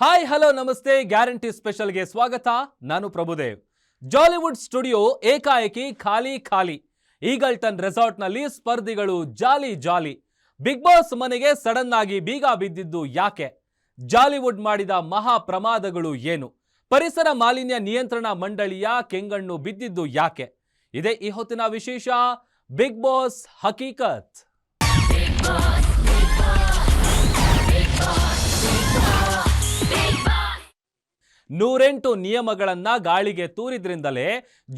Hi hello ನಮಸ್ತೆ. Guarantee ಸ್ಪೆಷಲ್ಗೆ ಸ್ವಾಗತ. ನಾನು ಪ್ರಭುದೇವ್. ಜಾಲಿವುಡ್ ಸ್ಟುಡಿಯೋ ಏಕಾಏಕಿ, ಖಾಲಿ ಖಾಲಿ. ಈಗಲ್ಟನ್ ರೆಸಾರ್ಟ್ನಲ್ಲಿ ಸ್ಪರ್ಧಿಗಳು ಜಾಲಿ ಜಾಲಿ. ಬಿಗ್ ಬಾಸ್ ಮನೆಗೆ ಸಡನ್ ಆಗಿ ಬೀಗ ಬಿದ್ದಿದ್ದು ಯಾಕೆ? ಜಾಲಿವುಡ್ ಮಾಡಿದ ಮಹಾ ಪ್ರಮಾದಗಳು ಏನು? ಪರಿಸರ ಮಾಲಿನ್ಯ ನಿಯಂತ್ರಣ ಮಂಡಳಿಯ ಕೆಂಗಣ್ಣು ಬಿದ್ದಿದ್ದು ಯಾಕೆ? ಇದೇ ಈ ಹೊತ್ತಿನ ವಿಶೇಷ. ಬಿಗ್ ಬಾಸ್ ಹಕೀಕತ್. ನೂರೆಂಟು ನಿಯಮಗಳನ್ನ ಗಾಳಿಗೆ ತೂರಿದ್ರಿಂದಲೇ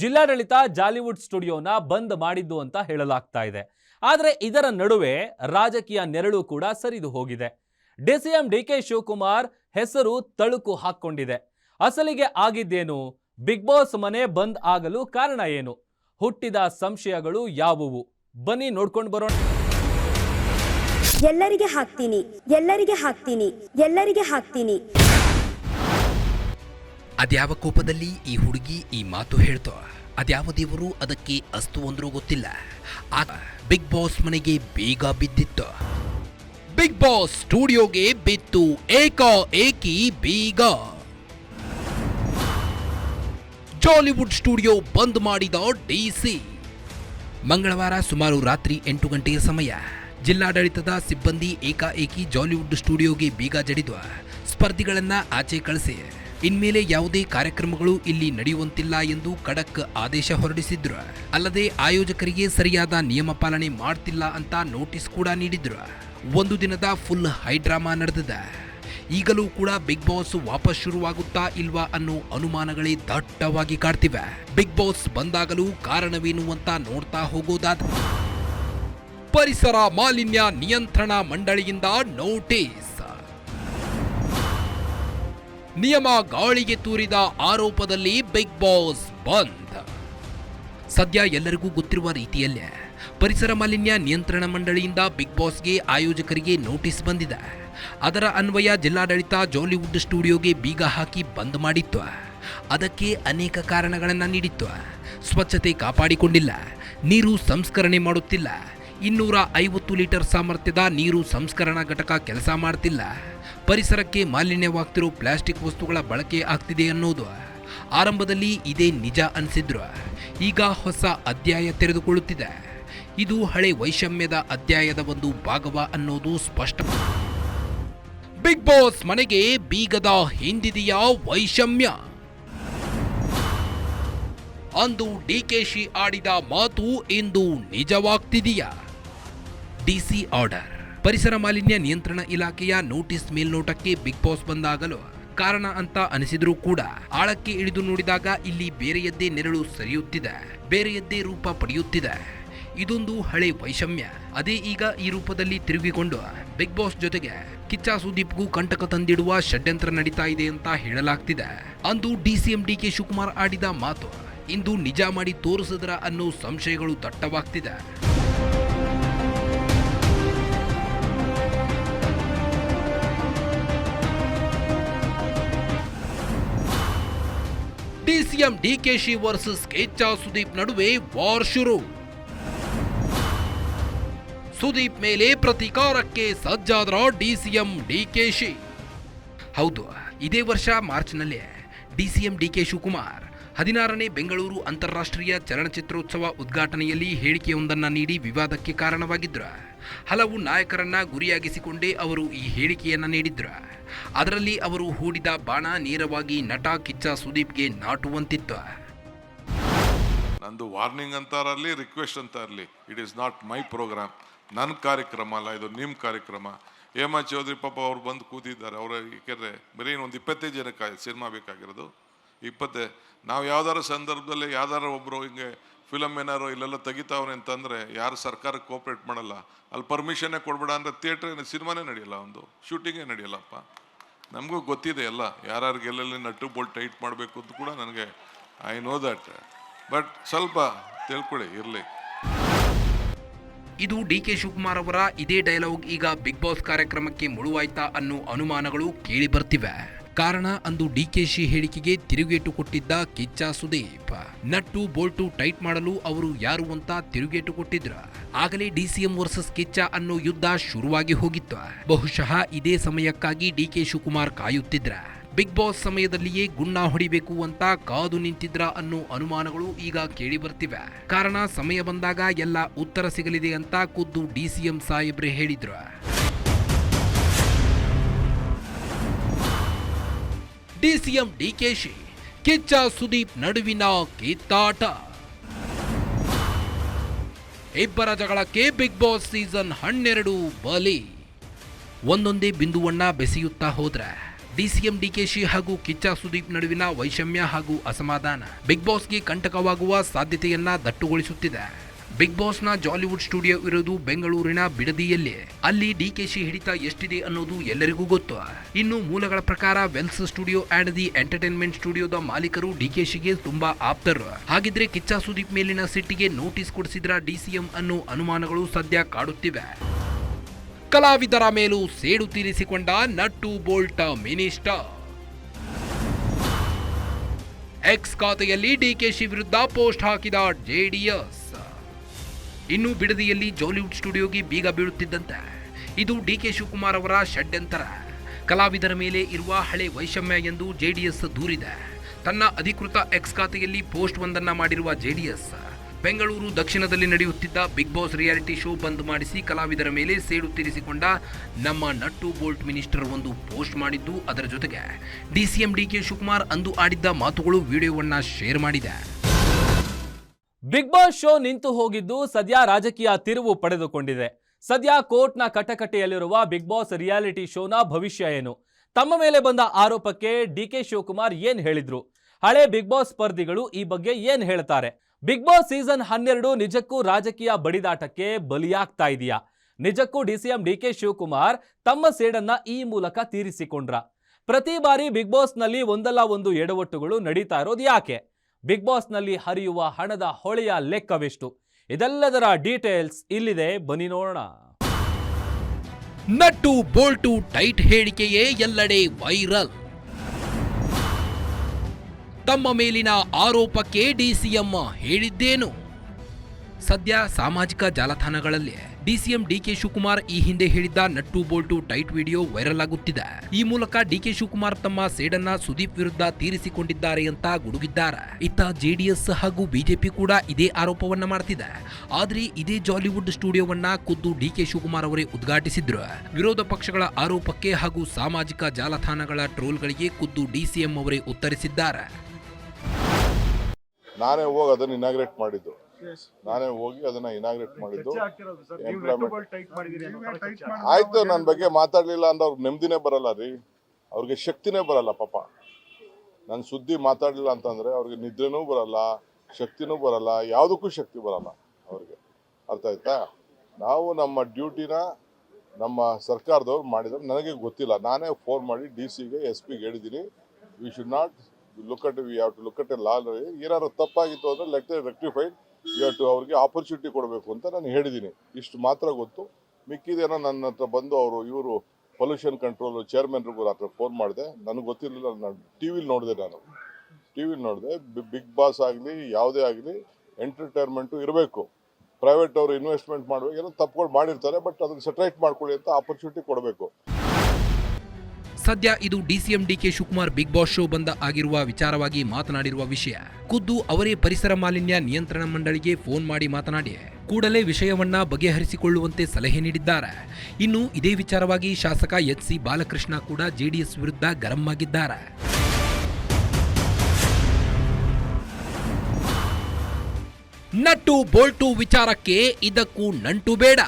ಜಿಲ್ಲಾಡಳಿತ ಜಾಲಿವುಡ್ ಸ್ಟುಡಿಯೋನ ಬಂದ್ ಮಾಡಿದ್ದು ಅಂತ ಹೇಳಲಾಗ್ತಾ ಇದೆ. ಆದರೆ ಇದರ ನಡುವೆ ರಾಜಕೀಯ ನೆರಳು ಕೂಡ ಸರಿದು ಹೋಗಿದೆ. ಡಿಸಿಎಂ ಡಿ ಕೆ ಶಿವಕುಮಾರ್ ಹೆಸರು ತಳುಕು ಹಾಕ್ಕೊಂಡಿದೆ. ಅಸಲಿಗೆ ಆಗಿದ್ದೇನು? ಬಿಗ್ ಬಾಸ್ ಮನೆ ಬಂದ್ ಆಗಲು ಕಾರಣ ಏನು? ಹುಟ್ಟಿದ ಸಂಶಯಗಳು ಯಾವುವು? ಬನ್ನಿ ನೋಡ್ಕೊಂಡು ಬರೋಣ. ಎಲ್ಲರಿಗೆ ಹಾಕ್ತೀನಿ ಎಲ್ಲರಿಗೆ ಹಾಕ್ತೀನಿ ಎಲ್ಲರಿಗೆ ಹಾಕ್ತೀನಿ. ಅದ್ಯಾವ ಕೋಪದಲ್ಲಿ ಈ ಹುಡುಗಿ ಈ ಮಾತು ಹೇಳ್ತೋ? ಅದ್ಯಾವ ದೇವರು ಅದಕ್ಕೆ ಅಸ್ತು ಅಂದ್ರೂ ಗೊತ್ತಿಲ್ಲ. ಆಗ ಬಿಗ್ ಬಾಸ್ ಮನೆಗೆ ಬೇಗ ಬಿದ್ದಿತ್ತು. ಬಿಗ್ ಬಾಸ್ ಸ್ಟುಡಿಯೋಗೆ ಬಿತ್ತು ಏಕ ಏಕಿ ಬೀಗ. ಜಾಲಿವುಡ್ ಸ್ಟುಡಿಯೋ ಬಂದ್ ಮಾಡಿದ ಡಿಸಿ ಮಂಗಳವಾರ ಸುಮಾರು ರಾತ್ರಿ ಎಂಟು ಗಂಟೆಯ ಸಮಯ. ಜಿಲ್ಲಾಡಳಿತದ ಸಿಬ್ಬಂದಿ ಏಕಾಏಕಿ ಜಾಲಿವುಡ್ ಸ್ಟುಡಿಯೋಗೆ ಬೀಗ ಜಡಿದು ಸ್ಪರ್ಧಿಗಳನ್ನ ಆಚೆ ಕಳಿಸಿ. ಇನ್ಮೇಲೆ ಯಾವುದೇ ಕಾರ್ಯಕ್ರಮಗಳು ಇಲ್ಲಿ ನಡೆಯುವಂತಿಲ್ಲ ಎಂದು ಖಡಕ್ ಆದೇಶ ಹೊರಡಿಸಿದ್ರು. ಅಲ್ಲದೆ ಆಯೋಜಕರಿಗೆ ಸರಿಯಾದ ನಿಯಮ ಪಾಲನೆ ಮಾಡ್ತಿಲ್ಲ ಅಂತ ನೋಟಿಸ್ ಕೂಡ ನೀಡಿದ್ರು. ಒಂದು ದಿನದ ಫುಲ್ ಹೈಡ್ರಾಮಾ ನಡೆದಿದೆ. ಈಗಲೂ ಕೂಡ ಬಿಗ್ ಬಾಸ್ ವಾಪಸ್ ಶುರುವಾಗುತ್ತಾ ಇಲ್ವಾ ಅನ್ನೋ ಅನುಮಾನಗಳೇ ದಟ್ಟವಾಗಿ ಕಾಡ್ತಿವೆ. ಬಿಗ್ ಬಾಸ್ ಬಂದಾಗಲೂ ಕಾರಣವೇನು ಅಂತ ನೋಡ್ತಾ ಹೋಗೋದಾದ ಪರಿಸರ ಮಾಲಿನ್ಯ ನಿಯಂತ್ರಣ ಮಂಡಳಿಯಿಂದ ನೋಟಿಸ್. ನಿಯಮ ಗಾಳಿಗೆ ತೂರಿದ ಆರೋಪದಲ್ಲಿ ಬಿಗ್ ಬಾಸ್ ಬಂದ್. ಸದ್ಯ ಎಲ್ಲರಿಗೂ ಗೊತ್ತಿರುವ ರೀತಿಯಲ್ಲೇ ಪರಿಸರ ಮಾಲಿನ್ಯ ನಿಯಂತ್ರಣ ಮಂಡಳಿಯಿಂದ ಬಿಗ್ ಬಾಸ್ಗೆ ಆಯೋಜಕರಿಗೆ ನೋಟಿಸ್ ಬಂದಿದೆ. ಅದರ ಅನ್ವಯ ಜಿಲ್ಲಾಡಳಿತ ಜಾಲಿವುಡ್ ಸ್ಟುಡಿಯೋಗೆ ಬೀಗ ಹಾಕಿ ಬಂದ್ ಮಾಡಿತ್ತು. ಅದಕ್ಕೆ ಅನೇಕ ಕಾರಣಗಳನ್ನು ನೀಡಿತ್ತು. ಸ್ವಚ್ಛತೆ ಕಾಪಾಡಿಕೊಂಡಿಲ್ಲ. ನೀರು ಸಂಸ್ಕರಣೆ ಮಾಡುತ್ತಿಲ್ಲ. ಇನ್ನೂರ ಐವತ್ತು ಲೀಟರ್ ಸಾಮರ್ಥ್ಯದ ನೀರು ಸಂಸ್ಕರಣಾ ಘಟಕ ಕೆಲಸ ಮಾಡ್ತಿಲ್ಲ. ಪರಿಸರಕ್ಕೆ ಮಾಲಿನ್ಯವಾಗ್ತಿರೋ ಪ್ಲಾಸ್ಟಿಕ್ ವಸ್ತುಗಳ ಬಳಕೆ ಆಗ್ತಿದೆ ಅನ್ನೋದು ಆರಂಭದಲ್ಲಿ ಇದೇ ನಿಜ ಅನಿಸಿದ್ರು. ಈಗ ಹೊಸ ಅಧ್ಯಾಯ ತೆರೆದುಕೊಳ್ಳುತ್ತಿದೆ. ಇದು ಹಳೆ ವೈಷಮ್ಯದ ಅಧ್ಯಾಯದ ಒಂದು ಭಾಗವ ಅನ್ನೋದು ಸ್ಪಷ್ಟ. ಬಿಗ್ ಬಾಸ್ ಮನೆಗೆ ಬೀಗದ ಹಿಂದಿದೆಯ ವೈಷಮ್ಯ. ಅಂದು ಡಿಕೆಶಿ ಆಡಿದ ಮಾತು ಇಂದು ನಿಜವಾಗ್ತಿದೆಯಾ. DC order. ಪರಿಸರ ಮಾಲಿನ್ಯ ನಿಯಂತ್ರಣ ಇಲಾಖೆಯ ನೋಟಿಸ್ ಮೇಲ್ನೋಟಕ್ಕೆ ಬಿಗ್ ಬಾಸ್ ಬಂದಾಗಲು ಕಾರಣ ಅಂತ ಅನಿಸಿದ್ರೂ ಕೂಡ ಆಳಕ್ಕೆ ಇಳಿದು ನೋಡಿದಾಗ ಇಲ್ಲಿ ಬೇರೆಯದ್ದೇ ನೆರಳು ಸರಿಯುತ್ತಿದೆ. ಬೇರೆಯದ್ದೇ ರೂಪ ಪಡೆಯುತ್ತಿದೆ. ಇದೊಂದು ಹಳೆ ವೈಷಮ್ಯ. ಅದೇ ಈಗ ಈ ರೂಪದಲ್ಲಿ ತಿರುಗಿಕೊಂಡು ಬಿಗ್ ಬಾಸ್ ಜೊತೆಗೆ ಕಿಚ್ಚ ಸುದೀಪ್ಗೂ ಕಂಟಕ ತಂದಿಡುವ ಷಡ್ಯಂತ್ರ ನಡೀತಾ ಇದೆ ಅಂತ ಹೇಳಲಾಗ್ತಿದೆ. ಅಂದು ಡಿಸಿಎಂ ಡಿ ಕೆ ಶಿವಕುಮಾರ್ ಆಡಿದ ಮಾತು ಇಂದು ನಿಜ ಮಾಡಿ ತೋರಿಸಿದ್ರ ಅನ್ನೋ ಸಂಶಯಗಳು ದಟ್ಟವಾಗ್ತಿದೆ. ಡಿಸಿಎಂ ಡಿಕೆಶಿ ವರ್ಸಸ್ ಕೆಚ್ಚಾ ಸುದೀಪ್ ನಡುವೆ ವಾರ್ ಶುರು. ಸುದೀಪ್ ಮೇಲೆ ಪ್ರತೀಕಾರಕ್ಕೆ ಸಜ್ಜಾದ್ರ ಡಿಸಿಎಂ ಡಿಕೆಶಿ ಹೌದು, ಇದೇ ವರ್ಷ ಮಾರ್ಚ್ನಲ್ಲೇ ಡಿಸಿಎಂ ಡಿಕೆ ಶಿವಕುಮಾರ್ ಹದಿನಾರನೇ ಬೆಂಗಳೂರು ಅಂತಾರಾಷ್ಟ್ರೀಯ ಚಲನಚಿತ್ರೋತ್ಸವ ಉದ್ಘಾಟನೆಯಲ್ಲಿ ಹೇಳಿಕೆಯೊಂದನ್ನು ನೀಡಿ ವಿವಾದಕ್ಕೆ ಕಾರಣವಾಗಿದ್ದರು ಹಲವು ನಾಯಕರನ್ನ ಗುರಿಯಾಗಿಸಿಕೊಂಡೇ ಅವರು ಈ ಹೇಳಿಕೆಯನ್ನು ನೀಡಿದ್ರು. ಅದರಲ್ಲಿ ಅವರು ಹೂಡಿದ ಬಾಣ ನೇರವಾಗಿ ನಟ ಕಿಚ್ಚ ಸುದೀಪ್ಗೆ ನಾಟುವಂತಿತ್ತು. ನಂದು ವಾರ್ನಿಂಗ್ ಅಂತಾರಲ್ಲಿ, ರಿಕ್ವೆಸ್ಟ್ ಅಂತ ಇರಲಿ it is not my program ನನ್ನ ಕಾರ್ಯಕ್ರಮ ಅಲ್ಲ, ಇದು ನಿಮ್ಮ ಕಾರ್ಯಕ್ರಮ. ಹೇಮಾ ಚೌಧರಿ ಪಾಪ ಅವ್ರು ಬಂದು ಕೂತಿದ್ದಾರೆ. ಅವರ ಏಕೆಂದರೆ ಬರೀ ಒಂದು ಇಪ್ಪತ್ತೈದು ಜನಕ್ಕೆ ಸಿನಿಮಾ ಬೇಕಾಗಿರೋದು. ಇಪ್ಪತ್ತೇ, ನಾವು ಯಾವ್ದಾರ ಸಂದರ್ಭದಲ್ಲಿ ಯಾವ್ದಾರು ಒಬ್ಬರು ಹಿಂಗೆ ಫಿಲಮ್ ಏನಾರು ಇಲ್ಲೆಲ್ಲ ತೆಗಿತಾವ್ರೆ ಅಂತಂದರೆ ಯಾರು ಸರ್ಕಾರಕ್ಕೆ ಕೋಪ್ರೇಟ್ ಮಾಡಲ್ಲ. ಅಲ್ಲಿ ಪರ್ಮಿಷನ್ನೇ ಕೊಡ್ಬೇಡ ಅಂದ್ರೆ ಥಿಯೇಟ್ರ್ ಸಿನಿಮಾನೇ ನಡೆಯಲ್ಲ ಒಂದು ಶೂಟಿಂಗೇ ನಡೆಯಲ್ಲಪ್ಪ. ನಮಗೂ ಗೊತ್ತಿದೆ ಎಲ್ಲ, ಯಾರ್ಯಾರಿಗೆ ಎಲ್ಲೆಲ್ಲಿ ನಟ್ಟು ಬೋಲ್ಟ್ ಟೈಟ್ ಮಾಡಬೇಕು ಅಂತ ಕೂಡ ನನಗೆ ಐ ನೋ ದಟ್ ಬಟ್ ಸ್ವಲ್ಪ ತಿಳ್ಕೊಳ್ಳಿ ಇರಲಿ. ಇದು ಡಿ ಕೆ ಶಿವಕುಮಾರ್ ಅವರ ಇದೇ ಡೈಲಾಗ್ ಈಗ ಬಿಗ್ ಬಾಸ್ ಕಾರ್ಯಕ್ರಮಕ್ಕೆ ಮುಳುವಾಯ್ತಾ ಅನ್ನೋ ಅನುಮಾನಗಳು ಕೇಳಿ ಬರ್ತಿವೆ. ಕಾರಣ ಅಂದು ಡಿಕೆಶಿ ಹೇಳಿಕೆಗೆ ತಿರುಗೇಟು ಕೊಟ್ಟಿದ್ದ Kichcha Sudeep. Nut bolt tight ಮಾಡಲು ಅವರು ಯಾರು ಅಂತ ತಿರುಗೇಟು ಕೊಟ್ಟಿದ್ರ ಆಗಲೇ ಡಿಸಿಎಂ ವರ್ಸಸ್ ಕಿಚ್ಚ ಅನ್ನೋ ಯುದ್ಧ ಶುರುವಾಗಿ ಹೋಗಿತ್ತು. ಬಹುಶಃ ಇದೇ ಸಮಯಕ್ಕಾಗಿ ಡಿಕೆ ಶಿವಕುಮಾರ್ ಕಾಯುತ್ತಿದ್ರ. ಬಿಗ್ ಬಾಸ್ ಸಮಯದಲ್ಲಿಯೇ ಗುಣ್ಣ ಹೊಡಿಬೇಕು ಅಂತ ಕಾದು ನಿಂತಿದ್ರ ಅನ್ನೋ ಅನುಮಾನಗಳು ಈಗ ಕೇಳಿ ಬರ್ತಿವೆ. ಕಾರಣ ಸಮಯ ಬಂದಾಗ ಎಲ್ಲ ಉತ್ತರ ಸಿಗಲಿದೆ ಅಂತ ಖುದ್ದು ಡಿಸಿಎಂ ಸಾಹೇಬ್ರೆ ಹೇಳಿದ್ರು. ಡಿಸಿಎಂ ಡಿಕೆಶಿ, ಕಿಚ್ಚ ಸುದೀಪ್ ನಡುವಿನ ಕಿತ್ತಾಟ. ಇಬ್ಬರ ಜಗಳಕ್ಕೆ ಬಿಗ್ ಬಾಸ್ ಸೀಸನ್ ಹನ್ನೆರಡು ಬಲಿ. ಒಂದೊಂದೇ ಬಿಂದುವನ್ನ ಬೆಸೆಯುತ್ತಾ ಹೋದ್ರೆ ಡಿಸಿಎಂ ಡಿಕೆಶಿ ಹಾಗೂ ಕಿಚ್ಚ ಸುದೀಪ್ ನಡುವಿನ ವೈಷಮ್ಯ ಹಾಗೂ ಅಸಮಾಧಾನ ಬಿಗ್ ಬಾಸ್ಗೆ ಕಂಟಕವಾಗುವ ಸಾಧ್ಯತೆಯನ್ನ ದಟ್ಟುಗೊಳಿಸುತ್ತಿದೆ. ಬಿಗ್ ಬಾಸ್ನ ಜಾಲಿವುಡ್ ಸ್ಟುಡಿಯೋ ಇರೋದು ಬೆಂಗಳೂರಿನ ಬಿಡದಿಯಲ್ಲಿ. ಅಲ್ಲಿ ಡಿಕೆಶಿ ಹಿಡಿತ ಎಷ್ಟಿದೆ ಅನ್ನೋದು ಎಲ್ಲರಿಗೂ ಗೊತ್ತು. ಇನ್ನು ಮೂಲಗಳ ಪ್ರಕಾರ Wells studio and the entertainment ಸ್ಟುಡಿಯೋದ ಮಾಲೀಕರು ಡಿ ಕೆ ಶಿಗೆ ತುಂಬಾ ಆಪ್ತರು. ಹಾಗಿದ್ರೆ ಕಿಚ್ಚ ಸುದೀಪ್ ಮೇಲಿನ ಸಿಟ್ಟಿಗೆ ನೋಟಿಸ್ ಕೊಡಿಸಿದ್ರ ಡಿಸಿಎಂ ಅನ್ನೋ ಅನುಮಾನಗಳು ಸದ್ಯ ಕಾಡುತ್ತಿವೆ. ಕಲಾವಿದರ ಮೇಲೂ ಸೇಡು ತೀರಿಸಿಕೊಂಡ ನಟ್ಟು ಬೋಲ್ಟ ಮಿನಿಸ್ಟರ್. ಎಕ್ಸ್ ಖಾತೆಯಲ್ಲಿ ಡಿಕೆಶಿ ವಿರುದ್ಧ ಪೋಸ್ಟ್ ಹಾಕಿದ ಜೆಡಿಎಸ್ ಇನ್ನು ಬಿಡದಿಯಲ್ಲಿ ಜಾಲಿವುಡ್ ಸ್ಟುಡಿಯೋಗೆ ಬೀಗ ಬೀಳುತ್ತಿದ್ದಂತೆ ಇದು ಡಿ ಕೆ ಶಿವಕುಮಾರ್ ಅವರ ಷಡ್ಯಂತರ. ಕಲಾವಿದರ ಮೇಲೆ ಇರುವ ಹಳೆ ವೈಷಮ್ಯ ಎಂದು ಜೆಡಿಎಸ್ ದೂರಿದೆ. ತನ್ನ ಅಧಿಕೃತ ಎಕ್ಸ್ ಖಾತೆಯಲ್ಲಿ ಪೋಸ್ಟ್ ಒಂದನ್ನು ಮಾಡಿರುವ ಜೆಡಿಎಸ್, ಬೆಂಗಳೂರು ದಕ್ಷಿಣದಲ್ಲಿ ನಡೆಯುತ್ತಿದ್ದ ಬಿಗ್ ಬಾಸ್ ರಿಯಾಲಿಟಿ ಶೋ ಬಂದ್ ಮಾಡಿಸಿ ಕಲಾವಿದರ ಮೇಲೆ ಸೇಡು ತೀರಿಸಿಕೊಂಡ ನಮ್ಮ ನಟ್ಟು ಬೋಲ್ಟ್ ಮಿನಿಸ್ಟರ್ ಒಂದು ಪೋಸ್ಟ್ ಮಾಡಿದ್ದು ಅದರ ಜೊತೆಗೆ. ಡಿಸಿಎಂ ಡಿಕೆ ಶಿವಕುಮಾರ್ ಅಂದು ಆಡಿದ್ದ ಮಾತುಗಳು ವಿಡಿಯೋವನ್ನು ಶೇರ್ ಮಾಡಿದೆ. ಬಿಗ್ ಬಾಸ್ ಶೋ ನಿಂತು ಹೋಗಿದ್ದು ಸದ್ಯ ರಾಜಕೀಯ ತಿರುವು ಪಡೆದುಕೊಂಡಿದೆ. ಸದ್ಯ ಕೋರ್ಟ್ನ ಕಟಕಟೆಯಲ್ಲಿರುವ ಬಿಗ್ ಬಾಸ್ ರಿಯಾಲಿಟಿ ಶೋನ ಭವಿಷ್ಯ ಏನು? ತಮ್ಮ ಮೇಲೆ ಬಂದ ಆರೋಪಕ್ಕೆ ಡಿ ಕೆ ಶಿವಕುಮಾರ್ ಏನ್ ಹೇಳಿದ್ರು? ಹಳೆ ಬಿಗ್ ಬಾಸ್ ಸ್ಪರ್ಧಿಗಳು ಈ ಬಗ್ಗೆ ಏನ್ ಹೇಳ್ತಾರೆ? ಬಿಗ್ ಬಾಸ್ ಸೀಸನ್ ಹನ್ನೆರಡು ನಿಜಕ್ಕೂ ರಾಜಕೀಯ ಬಡಿದಾಟಕ್ಕೆ ಬಲಿಯಾಗ್ತಾ ಇದೆಯಾ? ನಿಜಕ್ಕೂ ಡಿಸಿಎಂ ಡಿ ಕೆ ಶಿವಕುಮಾರ್ ತಮ್ಮ ಸೇಡನ್ನ ಈ ಮೂಲಕ ತೀರಿಸಿಕೊಂಡ್ರ? ಪ್ರತಿ ಬಾರಿ ಬಿಗ್ ಬಾಸ್ನಲ್ಲಿ ಒಂದಲ್ಲ ಒಂದು ಎಡವಟ್ಟುಗಳು ನಡೀತಾ ಇರೋದು ಯಾಕೆ? ಬಿಗ್ ಬಾಸ್ನಲ್ಲಿ ಹರಿಯುವ ಹಣದ ಹೊಳೆಯ ಲೆಕ್ಕವೆಷ್ಟು. ಇದೆಲ್ಲದರ ಡೀಟೇಲ್ಸ್ ಇಲ್ಲಿದೆ. ಬನ್ನಿ ನೋಡೋಣ. ನಟ್ಟು ಬೋಲ್ಟು ಟೈಟ್ ಹೇಳಿಕೆಯೇ ಎಲ್ಲೆಡೆ ವೈರಲ್. ತಮ್ಮ ಮೇಲಿನ ಆರೋಪಕ್ಕೆ ಡಿಸಿಎಂ ಹೇಳಿದ್ದೇನು? ಸದ್ಯ ಸಾಮಾಜಿಕ ಜಾಲತಾಣಗಳಲ್ಲಿ ಡಿಸಿಎಂ ಡಿಕೆ ಶಿವಕುಮಾರ್ ಈ ಹಿಂದೆ ಹೇಳಿದ್ದ nut bolt tight video viral ಆಗುತ್ತಿದೆ. ಈ ಮೂಲಕ ಡಿಕೆ ಶಿವಕುಮಾರ್ ತಮ್ಮ ಸೇಡನ್ನ ಸುದೀಪ್ ವಿರುದ್ಧ ತೀರಿಸಿಕೊಂಡಿದ್ದಾರೆ ಅಂತ ಗುಡುಗಿದ್ದಾರೆ. ಇತ್ತ ಜೆಡಿಎಸ್ ಹಾಗೂ ಬಿಜೆಪಿ ಕೂಡ ಇದೇ ಆರೋಪವನ್ನ ಮಾಡ್ತಿದೆ. ಆದ್ರೆ ಇದೇ ಜಾಲಿವುಡ್ ಸ್ಟುಡಿಯೋವನ್ನ ಖುದ್ದು ಡಿಕೆ ಶಿವಕುಮಾರ್ ಅವರೇ ಉದ್ಘಾಟಿಸಿದ್ರು. ವಿರೋಧ ಪಕ್ಷಗಳ ಆರೋಪಕ್ಕೆ ಹಾಗೂ ಸಾಮಾಜಿಕ ಜಾಲತಾಣಗಳ ಟ್ರೋಲ್ಗಳಿಗೆ ಖುದ್ದು ಡಿಸಿಎಂ ಅವರೇ ಉತ್ತರಿಸಿದ್ದಾರೆ. ನಾನೇ ಹೋಗಿ ಅದನ್ನ ಇನಾಗ್ರೇಟ್ ಮಾಡಿದ್ದು. ನಾನೇ ಹೋಗಿ ಅದನ್ನ ಇನಾಗ್ರೇಟ್ ಮಾಡಿದ್ದು. ಆಯ್ತು ನನ್ನ ಬಗ್ಗೆ ಮಾತಾಡ್ಲಿಲ್ಲ ಅಂದ್ರೆ ಅವ್ರ ನೆಮ್ಮದಿನೇ ಬರಲ್ಲ ರೀ. ಅವ್ರಿಗೆ ಶಕ್ತಿನೇ ಬರಲ್ಲ ಪಾಪ. ನನ್ನ ಸುದ್ದಿ ಮಾತಾಡ್ಲಿಲ್ಲ ಅಂತಂದ್ರೆ ಅವ್ರಿಗೆ ನಿದ್ರೆನೂ ಬರಲ್ಲ ಶಕ್ತಿನೂ ಬರಲ್ಲ ಯಾವುದಕ್ಕೂ ಶಕ್ತಿ ಬರಲ್ಲ ಅವ್ರಿಗೆ. ಅರ್ಥ ಆಯ್ತಾ? ನಾವು ನಮ್ಮ ಡ್ಯೂಟಿನ ನಮ್ಮ ಸರ್ಕಾರದವ್ರು ಮಾಡಿದ್ರೆ. ನನಗೆ ಗೊತ್ತಿಲ್ಲ. ನಾನೇ ಫೋನ್ ಮಾಡಿ ಡಿ ಸಿಗೆ ಎಸ್ ಪಿಗೆ ಹೇಳಿದ್ದೀನಿ. We should not look at we have to look at a law ಏನಾದ್ರು ತಪ್ಪಾಗಿತ್ತು ಅಂದ್ರೆ ಲೆಕ್ಟರ್ ರೆಕ್ಟಿಫೈಡ್ ಟು ಅವ್ರಿಗೆ ಆಪರ್ಚುನಿಟಿ ಕೊಡಬೇಕು ಅಂತ ನಾನು ಹೇಳಿದ್ದೀನಿ. ಇಷ್ಟು ಮಾತ್ರ ಗೊತ್ತು. ಮಿಕ್ಕಿದೇನೋ ನನ್ನ ಹತ್ರ ಬಂದು ಅವರು, ಇವರು ಪೊಲ್ಯೂಷನ್ ಕಂಟ್ರೋಲ್ ಚೇರ್ಮನ್ರಿಗೂ ರಾತ್ರಿ ಫೋನ್ ಮಾಡಿದೆ. ನನಗೆ ಗೊತ್ತಿರಲಿಲ್ಲ, ನಾನು ಟಿ ವಿಲಿ ನೋಡಿದೆ ನಾನು. ಟಿ ವಿಲಿ ನೋಡಿದೆ ಬಿಗ್ ಬಾಸ್ ಆಗಲಿ, ಯಾವುದೇ ಆಗಲಿ ಎಂಟರ್ಟೈನ್ಮೆಂಟು ಇರಬೇಕು. ಪ್ರೈವೇಟ್ ಅವರು ಇನ್ವೆಸ್ಟ್ಮೆಂಟ್ ಮಾಡಬೇಕು ಏನೋ ತಪ್ಪುಗಳು ಮಾಡಿರ್ತಾರೆ ಬಟ್ ಅದನ್ನು ಸೆಟ್ರೈಟ್ ಮಾಡ್ಕೊಳ್ಳಿ ಅಂತ ಆಪರ್ಚುನಿಟಿ ಕೊಡಬೇಕು. ಸದ್ಯ ಇದು DCM DK Shivakumar big boss show ಬಂದ ಆಗಿರುವ ವಿಚಾರವಾಗಿ ಮಾತನಾಡಿರುವ ವಿಷಯ. ಖುದ್ದು ಅವರೇ ಪರಿಸರ ಮಾಲಿನ್ಯ ನಿಯಂತ್ರಣ ಮಂಡಳಿಗೆ ಫೋನ್ ಮಾಡಿ ಮಾತನಾಡಿ, ಕೂಡಲೇ ವಿಷಯವನ್ನ ಬಗೆಹರಿಸಿಕೊಳ್ಳುವಂತೆ ಸಲಹೆ ನೀಡಿದ್ದಾರೆ. ಇನ್ನು ಇದೇ ವಿಚಾರವಾಗಿ ಶಾಸಕ ಎಚ್ ಸಿ ಬಾಲಕೃಷ್ಣ ಕೂಡ ಜೆಡಿಎಸ್ ವಿರುದ್ಧ ಗರಂ ಆಗಿದ್ದಾರೆ. ನಟ್ಟು ಬೋಲ್ಟು ವಿಚಾರಕ್ಕೆ ಇದಕ್ಕೂ ನಂಟು ಬೇಡ.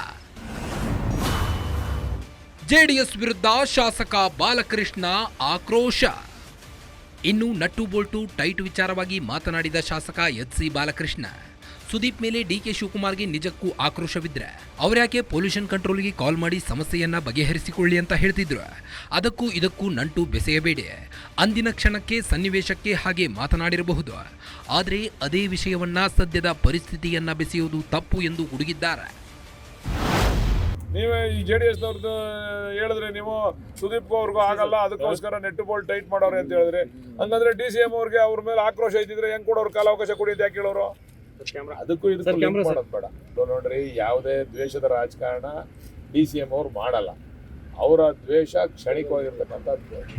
ಜೆಡಿಎಸ್ ವಿರುದ್ಧ ಶಾಸಕ ಬಾಲಕೃಷ್ಣ ಆಕ್ರೋಶ. ಇನ್ನು ನಟ್ಟು ಬೋಲ್ಟು ಟೈಟ್ ವಿಚಾರವಾಗಿ ಮಾತನಾಡಿದ ಶಾಸಕ ಎಚ್ ಸಿ ಬಾಲಕೃಷ್ಣ, ಸುದೀಪ್ ಮೇಲೆ ಡಿ ಕೆ ಶಿವಕುಮಾರ್ಗೆ ನಿಜಕ್ಕೂ ಆಕ್ರೋಶವಿದ್ರೆ ಅವ್ರ್ಯಾಕೆ ಪೊಲ್ಯೂಷನ್ ಕಂಟ್ರೋಲ್ಗೆ ಕಾಲ್ ಮಾಡಿ ಸಮಸ್ಯೆಯನ್ನ ಬಗೆಹರಿಸಿಕೊಳ್ಳಿ ಅಂತ ಹೇಳ್ತಿದ್ರು. ಅದಕ್ಕೂ ಇದಕ್ಕೂ ನಂಟು ಬೆಸೆಯಬೇಡಿ. ಅಂದಿನ ಕ್ಷಣಕ್ಕೆ ಸನ್ನಿವೇಶಕ್ಕೆ ಹಾಗೆ ಮಾತನಾಡಿರಬಹುದು. ಆದರೆ ಅದೇ ವಿಷಯವನ್ನ ಸದ್ಯದ ಪರಿಸ್ಥಿತಿಯನ್ನ ಬೆಸೆಯುವುದು ತಪ್ಪು ಎಂದು ಗುಡುಗಿದ್ದಾರೆ ನೀವೇ ಈ ಜೆ ಡಿ ಎಸ್ನವ್ರದ್ದು ಹೇಳಿದ್ರೆ ನೀವು ಸುದೀಪ್ ಅವ್ರಿಗೂ ಆಗಲ್ಲ ಅದಕ್ಕೋಸ್ಕರ ನೆಟ್ ಬೋಲ್ಟ್ ಟೈಟ್ ಮಾಡೋರು ಅಂತ ಹೇಳಿದ್ರೆ. ಹಂಗಂದ್ರೆ ಡಿ ಸಿ ಎಂ ಅವ್ರಿಗೆ ಅವ್ರ ಮೇಲೆ ಆಕ್ರೋಶ ಇದ್ದಿದ್ರೆ ಹೆಂಗ್ ಕೊಡೋರು ಕಾಲಾವಕಾಶ ಕೊಡಿ ಅಂತ ಯಾಕೆ ಹೇಳೋರು ಅದಕ್ಕೂ ಇದಕ್ಕೂ ಮಾಡೋದು ಬೇಡ. ನೋಡ್ರಿ ಯಾವುದೇ ದ್ವೇಷದ ರಾಜಕಾರಣ ಡಿ ಸಿ ಎಂ ಅವ್ರು ಮಾಡಲ್ಲ. ಅವರ ದ್ವೇಷ ಕ್ಷಣಿಕವಾಗಿರ್ತಕ್ಕಂಥ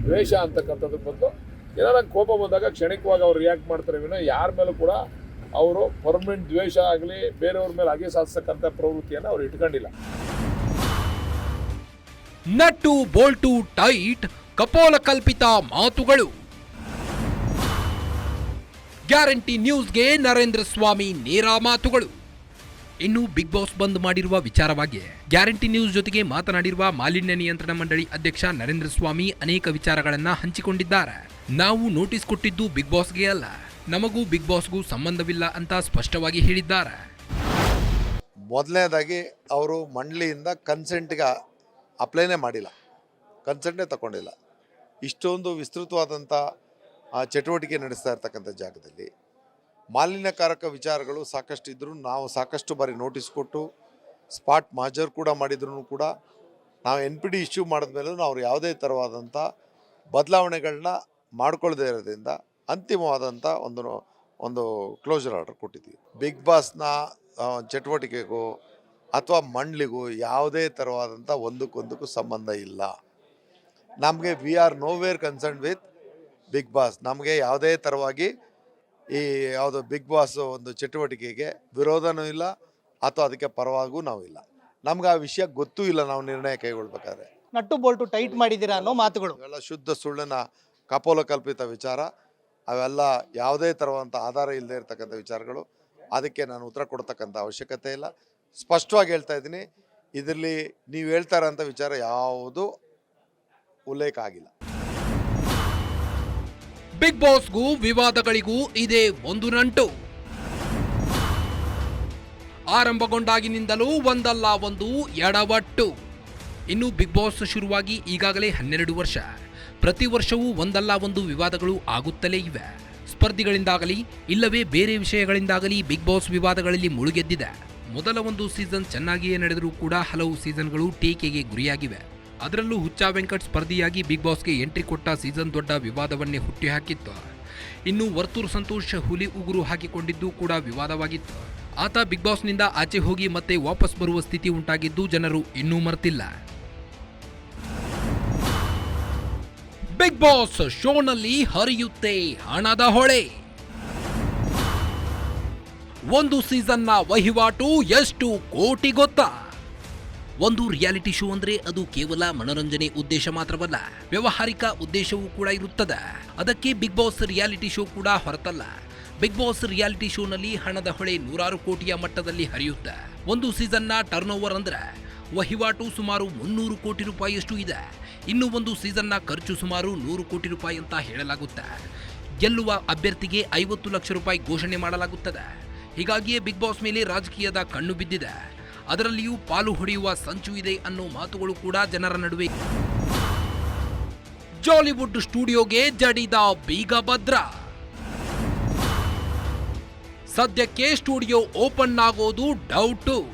ದ್ವೇಷ ಅಂತಕ್ಕಂಥದ್ದು ಬಂದು ಏನಾರ ಕೋಪ ಬಂದಾಗ ಕ್ಷಣಿಕವಾಗಿ ಅವ್ರು ರಿಯಾಕ್ಟ್ ಮಾಡ್ತಾರೆ ವಿನೋ ಯಾರ ಮೇಲೂ ಕೂಡ ಅವರು ಪರ್ಮನೆಂಟ್ ದ್ವೇಷ ಆಗಲಿ ಬೇರೆಯವ್ರ ಮೇಲೆ ಹಾಗೆ ಸಾಧಿಸ್ತಕ್ಕಂಥ ಪ್ರವೃತ್ತಿಯನ್ನು ಅವ್ರು ಇಟ್ಕೊಂಡಿಲ್ಲ. ನಟ್ಟು ಬೋಲ್ಟು, ಟೈಟ್, ಕಪೋಲ ಕಲ್ಪಿತ ಮಾತುಗಳು. ಗ್ಯಾರಂಟಿ ನ್ಯೂಸ್ಗೆ ನರೇಂದ್ರ ಸ್ವಾಮಿ ನೇರ ಮಾತುಗಳು. ಇನ್ನು ಬಿಗ್ ಬಾಸ್ ಬಂದ್ ಮಾಡಿರುವ ವಿಚಾರವಾಗಿ ಗ್ಯಾರಂಟಿ ನ್ಯೂಸ್ ಜೊತೆಗೆ ಮಾತನಾಡಿರುವ ಮಾಲಿನ್ಯ ನಿಯಂತ್ರಣ ಮಂಡಳಿ ಅಧ್ಯಕ್ಷ ನರೇಂದ್ರ ಸ್ವಾಮಿ ಅನೇಕ ವಿಚಾರಗಳನ್ನ ಹಂಚಿಕೊಂಡಿದ್ದಾರೆ. ನಾವು ನೋಟಿಸ್ ಕೊಟ್ಟಿದ್ದು ಬಿಗ್ ಬಾಸ್ಗೆ ಅಲ್ಲ, ನಮಗೂ ಬಿಗ್ ಬಾಸ್ಗೂ ಸಂಬಂಧವಿಲ್ಲ ಅಂತ ಸ್ಪಷ್ಟವಾಗಿ ಹೇಳಿದ್ದಾರೆ. ಮೊದಲನೇದಾಗಿ ಅವರು ಮಂಡಳಿಯಿಂದ ಕನ್ಸೆಂಟ್ಗೆ ಅಪ್ಲೈನೇ ಮಾಡಿಲ್ಲ. ಕನ್ಸರ್ಟ್ನೇ ತಗೊಂಡಿಲ್ಲ ಇಷ್ಟೊಂದು ವಿಸ್ತೃತವಾದಂಥ ಚಟುವಟಿಕೆ ನಡೆಸ್ತಾ ಇರ್ತಕ್ಕಂಥ ಜಾಗದಲ್ಲಿ ಮಾಲಿನ್ಯಕಾರಕ ವಿಚಾರಗಳು ಸಾಕಷ್ಟು ಇದ್ದರೂ ನಾವು ಸಾಕಷ್ಟು ಬಾರಿ ನೋಟಿಸ್ ಕೊಟ್ಟು, ಸ್ಪಾಟ್ ಮಾಜರ್ ಕೂಡ ಮಾಡಿದ್ರು ಕೂಡ ನಾವು ಎನ್ ಪಿ ಡಿ ಇಶ್ಯೂ ಮಾಡಿದ್ಮೇಲೂ ಅವ್ರು ಯಾವುದೇ ಥರವಾದಂಥ ಬದಲಾವಣೆಗಳನ್ನ ಮಾಡ್ಕೊಳ್ಳದೇ ಇರೋದ್ರಿಂದ ಅಂತಿಮವಾದಂಥ ಒಂದು ಒಂದು ಕ್ಲೋಸರ್ ಆರ್ಡರ್ ಕೊಟ್ಟಿದ್ವಿ ಬಿಗ್ ಬಾಸ್ನ ಚಟುವಟಿಕೆಗೂ ಅಥವಾ ಮಂಡ್ಲಿಗೂ ಯಾವುದೇ ಥರವಾದಂಥ ಒಂದಕ್ಕೊಂದಕ್ಕೂ ಸಂಬಂಧ ಇಲ್ಲ. ನಮಗೆ we are nowhere concern with big boss ನಮಗೆ ಯಾವುದೇ ಥರವಾಗಿ ಈ ಯಾವುದು ಬಿಗ್ ಬಾಸ್ ಒಂದು ಚಟುವಟಿಕೆಗೆ ವಿರೋಧನೂ ಇಲ್ಲ ಅಥವಾ ಅದಕ್ಕೆ ಪರವಾಗೂ ನಾವು ಇಲ್ಲ. ನಮ್ಗೆ ಆ ವಿಷಯ ಗೊತ್ತೂ ಇಲ್ಲ ನಾವು ನಿರ್ಣಯ ಕೈಗೊಳ್ಬೇಕಾದ್ರೆ. ನಟ್ಟು ಬೋಲ್ಟು ಟೈಟ್ ಮಾಡಿದ್ದೀರಾ ಅನ್ನೋ ಮಾತುಗಳು. ಎಲ್ಲ ಶುದ್ಧ ಸುಳ್ಳಿನ ಕಪೋಲ ಕಲ್ಪಿತ ವಿಚಾರ. ಅವೆಲ್ಲ ಯಾವುದೇ ಥರವಾದಂಥ ಆಧಾರ ಇಲ್ಲದೆ ಇರತಕ್ಕಂಥ ವಿಚಾರಗಳು. ಅದಕ್ಕೆ ನಾನು ಉತ್ತರ ಕೊಡ್ತಕ್ಕಂಥ ಅವಶ್ಯಕತೆ ಇಲ್ಲ. ಸ್ಪಷ್ಟವಾಗಿ ಹೇಳ್ತಾ ಇದ್ದೀನಿ, ಇದರಲ್ಲಿ ನೀವು ಹೇಳ್ತಾ ಇರೋಂಥ ವಿಚಾರ ಯಾವುದು ಉಲ್ಲೇಖ ಆಗಿಲ್ಲ. ಬಿಗ್ ಬಾಸ್ಗೂ ವಿವಾದಗಳಿಗೂ ಇದೇ ಒಂದು ನಂಟು. ಆರಂಭಗೊಂಡಾಗಿನಿಂದಲೂ ಒಂದಲ್ಲ ಒಂದು ಎಡವಟ್ಟು. ಇನ್ನು ಬಿಗ್ ಬಾಸ್ ಶುರುವಾಗಿ ಈಗಾಗಲೇ ಹನ್ನೆರಡು ವರ್ಷ. ಪ್ರತಿ ವರ್ಷವೂ ಒಂದಲ್ಲ ಒಂದು ವಿವಾದಗಳು ಆಗುತ್ತಲೇ ಇವೆ. ಸ್ಪರ್ಧಿಗಳಿಂದಾಗಲಿ, ಇಲ್ಲವೇ ಬೇರೆ ವಿಷಯಗಳಿಂದಾಗಲಿ ಬಿಗ್ ಬಾಸ್ ವಿವಾದಗಳಲ್ಲಿ ಮುಳುಗೆದ್ದಿದೆ. ಮೊದಲ ಒಂದು ಸೀಸನ್ ಚೆನ್ನಾಗಿಯೇ ನಡೆದರೂ ಕೂಡ ಹಲವು ಸೀಸನ್ಗಳು ಟೀಕೆಗೆ ಗುರಿಯಾಗಿವೆ. ಅದರಲ್ಲೂ ಹುಚ್ಚ ವೆಂಕಟ್ ಸ್ಪರ್ಧಿಯಾಗಿ ಬಿಗ್ ಬಾಸ್ಗೆ ಎಂಟ್ರಿ ಕೊಟ್ಟ ಸೀಸನ್ ದೊಡ್ಡ ವಿವಾದವನ್ನೇ ಹುಟ್ಟಿಹಾಕಿತ್ತು. ಇನ್ನು ವರ್ತೂರ್ ಸಂತೋಷ್ ಹುಲಿ ಉಗುರು ಹಾಕಿಕೊಂಡಿದ್ದು ಕೂಡ ವಿವಾದವಾಗಿತ್ತು. ಆತ ಬಿಗ್ ಬಾಸ್ನಿಂದ ಆಚೆ ಹೋಗಿ ಮತ್ತೆ ವಾಪಸ್ ಬರುವ ಸ್ಥಿತಿ ಉಂಟಾಗಿದ್ದು ಜನರು ಇನ್ನೂ ಮರೆತಿಲ್ಲ. ಬಿಗ್ ಬಾಸ್ ಶೋನಲ್ಲಿ ಹರಿಯುತ್ತೆ ಹಣದ ಹೊಳೆ. ಒಂದು ಸೀಸನ್ನ ವಹಿವಾಟು ಎಷ್ಟು ಕೋಟಿ ಗೊತ್ತಾ? ಒಂದು ರಿಯಾಲಿಟಿ ಶೋ ಅಂದ್ರೆ ಅದು ಕೇವಲ ಮನೋರಂಜನೆ ಉದ್ದೇಶ ಮಾತ್ರವಲ್ಲ, ವ್ಯವಹಾರಿಕ ಉದ್ದೇಶವೂ ಕೂಡ ಇರುತ್ತದೆ. ಅದಕ್ಕೆ ಬಿಗ್ ಬಾಸ್ ರಿಯಾಲಿಟಿ ಶೋ ಕೂಡ ಹೊರತಲ್ಲ. ಬಿಗ್ ಬಾಸ್ ರಿಯಾಲಿಟಿ ಶೋನಲ್ಲಿ ಹಣದ ಹೊಳೆ ನೂರಾರು ಕೋಟಿಯ ಮಟ್ಟದಲ್ಲಿ ಹರಿಯುತ್ತೆ. ಒಂದು ಸೀಸನ್ನ ಟರ್ನ್ ಓವರ್ ಅಂದ್ರೆ ವಹಿವಾಟು ಸುಮಾರು ಮುನ್ನೂರು ಕೋಟಿ ರೂಪಾಯಿಯಷ್ಟು ಇದೆ. ಇನ್ನು ಒಂದು ಸೀಸನ್ನ ಖರ್ಚು ಸುಮಾರು ನೂರು ಕೋಟಿ ರೂಪಾಯಿ ಅಂತ ಹೇಳಲಾಗುತ್ತೆ. ಗೆಲ್ಲುವ ಅಭ್ಯರ್ಥಿಗೆ ಐವತ್ತು ಲಕ್ಷ ರೂಪಾಯಿ ಘೋಷಣೆ ಮಾಡಲಾಗುತ್ತದೆ. ಹೀಗಾಗಿಯೇ ಬಿಗ್ ಬಾಸ್ ಮೇಲೆ ರಾಜಕೀಯದ ಕಣ್ಣು ಬಿದ್ದಿದೆ. ಅದರಲ್ಲಿಯೂ ಪಾಲು ಹೊಡೆಯುವ ಸಂಚು ಇದೆ ಅನ್ನೋ ಮಾತುಗಳು ಕೂಡ ಜನರ ನಡುವೆ. ಜಾಲಿವುಡ್ ಸ್ಟುಡಿಯೋಗೆ ಜಡಿದ ಬೀಗ ಭದ್ರ. ಸದ್ಯಕ್ಕೆ ಸ್ಟುಡಿಯೋ ಓಪನ್ ಆಗೋದು ಡೌಟು.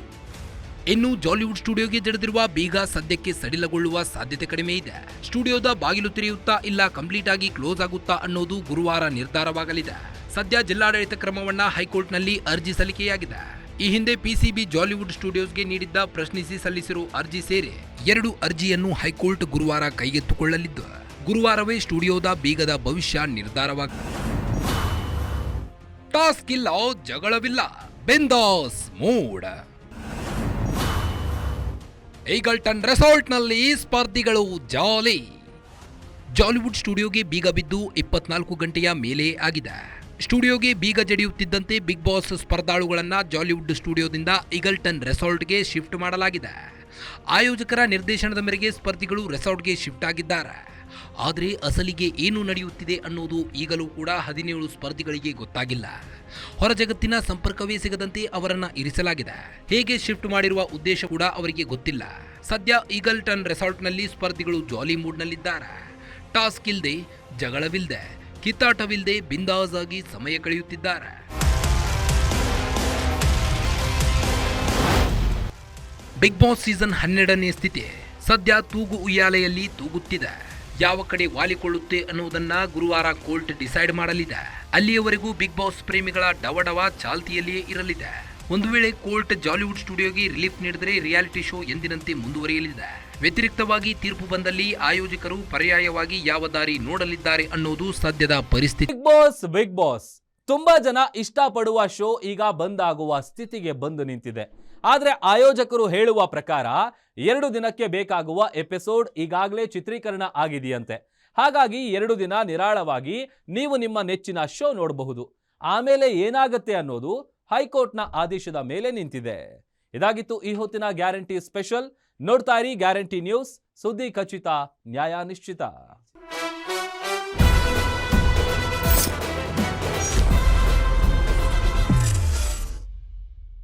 ಇನ್ನು ಜಾಲಿವುಡ್ ಸ್ಟುಡಿಯೋಗೆ ಜಡಿದಿರುವ ಬೀಗ ಸದ್ಯಕ್ಕೆ ಸಡಿಲಗೊಳ್ಳುವ ಸಾಧ್ಯತೆ ಕಡಿಮೆ ಇದೆ. ಸ್ಟುಡಿಯೋದ ಬಾಗಿಲು ತೆರೆಯುತ್ತಾ ಇಲ್ಲ ಕಂಪ್ಲೀಟ್ ಆಗಿ ಕ್ಲೋಸ್ ಆಗುತ್ತಾ ಅನ್ನೋದು ಗುರುವಾರ ನಿರ್ಧಾರವಾಗಲಿದೆ. ಸದ್ಯ ಜಿಲ್ಲಾಡಳಿತ ಕ್ರಮವನ್ನ ಹೈಕೋರ್ಟ್ನಲ್ಲಿ ಅರ್ಜಿ ಸಲ್ಲಿಕೆಯಾಗಿದೆ. ಈ ಹಿಂದೆ ಪಿಸಿಬಿ ಜಾಲಿವುಡ್ ಸ್ಟುಡಿಯೋಸ್ಗೆ ನೀಡಿದ್ದ ಪ್ರಶ್ನಿಸಿ ಸಲ್ಲಿಸಿರುವ ಅರ್ಜಿ ಸೇರಿ ಎರಡು ಅರ್ಜಿಯನ್ನು ಹೈಕೋರ್ಟ್ ಗುರುವಾರ ಕೈಗೆತ್ತಿಕೊಳ್ಳಲಿದ್ದು, ಗುರುವಾರವೇ ಸ್ಟುಡಿಯೋದ ಬೀಗದ ಭವಿಷ್ಯ ನಿರ್ಧಾರವಾಗಿದೆ ಟಾಸ್ಕ್ ಇಲ್ಲ ಜಗಳವಿಲ್ಲ, ಬೆಂದಾಸ್ ಮೂಡ್. ಈಗಲ್ಟನ್ ರೆಸಾರ್ಟ್ನಲ್ಲಿ ಸ್ಪರ್ಧಿಗಳು ಜಾಲಿ. ಜಾಲಿವುಡ್ ಸ್ಟುಡಿಯೋಗೆ ಬೀಗ ಬಿದ್ದು ಇಪ್ಪತ್ನಾಲ್ಕು ಗಂಟೆಯ ಮೇಲೆ ಆಗಿದೆ. ಸ್ಟುಡಿಯೋಗೆ ಬೀಗ ಜಡಿಯುತ್ತಿದ್ದಂತೆ ಬಿಗ್ ಬಾಸ್ ಸ್ಪರ್ಧಾಳುಗಳನ್ನು ಜಾಲಿವುಡ್ ಸ್ಟುಡಿಯೋದಿಂದ ಈಗಲ್ಟನ್ ರೆಸಾರ್ಟ್ಗೆ ಶಿಫ್ಟ್ ಮಾಡಲಾಗಿದೆ. ಆಯೋಜಕರ ನಿರ್ದೇಶನದ ಮೇರೆಗೆ ಸ್ಪರ್ಧಿಗಳು ರೆಸಾರ್ಟ್ಗೆ ಶಿಫ್ಟ್ ಆಗಿದ್ದಾರೆ. ಆದರೆ ಅಸಲಿಗೆ ಏನು ನಡೆಯುತ್ತಿದೆ ಅನ್ನೋದು ಈಗಲೂ ಕೂಡ ಹದಿನೇಳು ಸ್ಪರ್ಧಿಗಳಿಗೆ ಗೊತ್ತಾಗಿಲ್ಲ. ಹೊರ ಜಗತ್ತಿನ ಸಂಪರ್ಕವೇ ಸಿಗದಂತೆ ಅವರನ್ನು ಇರಿಸಲಾಗಿದೆ. ಹೇಗೆ ಶಿಫ್ಟ್ ಮಾಡಿರುವ ಉದ್ದೇಶ ಕೂಡ ಅವರಿಗೆ ಗೊತ್ತಿಲ್ಲ. ಸದ್ಯ ಈಗಲ್ ಟನ್ ರೆಸಾರ್ಟ್ನಲ್ಲಿ ಸ್ಪರ್ಧಿಗಳು ಜಾಲಿ ಮೂಡ್ನಲ್ಲಿದ್ದಾರೆ. ಟಾಸ್ಕ್ ಇಲ್ಲದೆ ಜಗಳವಿಲ್ಲದೆ ಕಿತ್ತಾಟವಿಲ್ಲದೆ ಬಿಂದಾಸ್ ಆಗಿ ಸಮಯ ಕಳೆಯುತ್ತಿದ್ದಾರೆ. ಬಿಗ್ ಬಾಸ್ ಸೀಸನ್ ಹನ್ನೆರಡನೇ ಸ್ಥಿತಿ ಸದ್ಯ ತೂಗು ಉಯ್ಯಾಲೆಯಲ್ಲಿ ತೂಗುತ್ತಿದೆ. ಯಾವ ಕಡೆ ವಾಲಿಕೊಳ್ಳುತ್ತೆ ಅನ್ನುವುದನ್ನ ಗುರುವಾರ ಕೋರ್ಟ್ ಡಿಸೈಡ್ ಮಾಡಲಿದೆ. ಅಲ್ಲಿಯವರೆಗೂ ಬಿಗ್ ಬಾಸ್ ಪ್ರೇಮಿಗಳ ಡವಡವ ಚಾಲ್ತಿಯಲ್ಲಿಯೇ ಇರಲಿದೆ. ಒಂದು ವೇಳೆ ಕೋರ್ಟ್ ಜಾಲಿವುಡ್ ಸ್ಟುಡಿಯೋಗೆ ರಿಲೀಫ್ ನೀಡಿದರೆ ರಿಯಾಲಿಟಿ ಶೋ ಎಂದಿನಂತೆ ಮುಂದುವರಿಯಲಿದೆ. ವ್ಯತಿರಿಕ್ತವಾಗಿ ತೀರ್ಪು ಬಂದಲ್ಲಿ ಆಯೋಜಕರು ಪರ್ಯಾಯವಾಗಿ ಯಾವ ದಾರಿ ನೋಡಲಿದ್ದಾರೆ ಅನ್ನೋದು ಸದ್ಯದ ಪರಿಸ್ಥಿತಿ. Big boss big boss. ತುಂಬಾ ಜನ ಇಷ್ಟಪಡುವ ಶೋ ಈಗ ಬಂದ್ ಆಗುವ ಸ್ಥಿತಿಗೆ ಬಂದು ನಿಂತಿದೆ. ಆದ್ರೆ ಆಯೋಜಕರು ಹೇಳುವ ಪ್ರಕಾರ ಎರಡು ದಿನಕ್ಕೆ ಬೇಕಾಗುವ ಎಪಿಸೋಡ್ ಈಗಾಗಲೇ ಚಿತ್ರೀಕರಣ ಆಗಿದೆಯಂತೆ. ಹಾಗಾಗಿ ಎರಡು ದಿನ ನಿರಾಳವಾಗಿ ನೀವು ನಿಮ್ಮ ನೆಚ್ಚಿನ ಶೋ ನೋಡಬಹುದು. ಆಮೇಲೆ ಏನಾಗತ್ತೆ ಅನ್ನೋದು ಹೈಕೋರ್ಟ್ನ ಆದೇಶದ ಮೇಲೆ ನಿಂತಿದೆ. ಇದಾಗಿತ್ತು ಈ ಹೊತ್ತಿನ ಗ್ಯಾರಂಟಿ ಸ್ಪೆಷಲ್. ನೋಡ್ತಾ ಇರಿ ಗ್ಯಾರಂಟಿ ನ್ಯೂಸ್. ಸುದ್ದಿ ಖಚಿತ, ನ್ಯಾಯ ನಿಶ್ಚಿತ.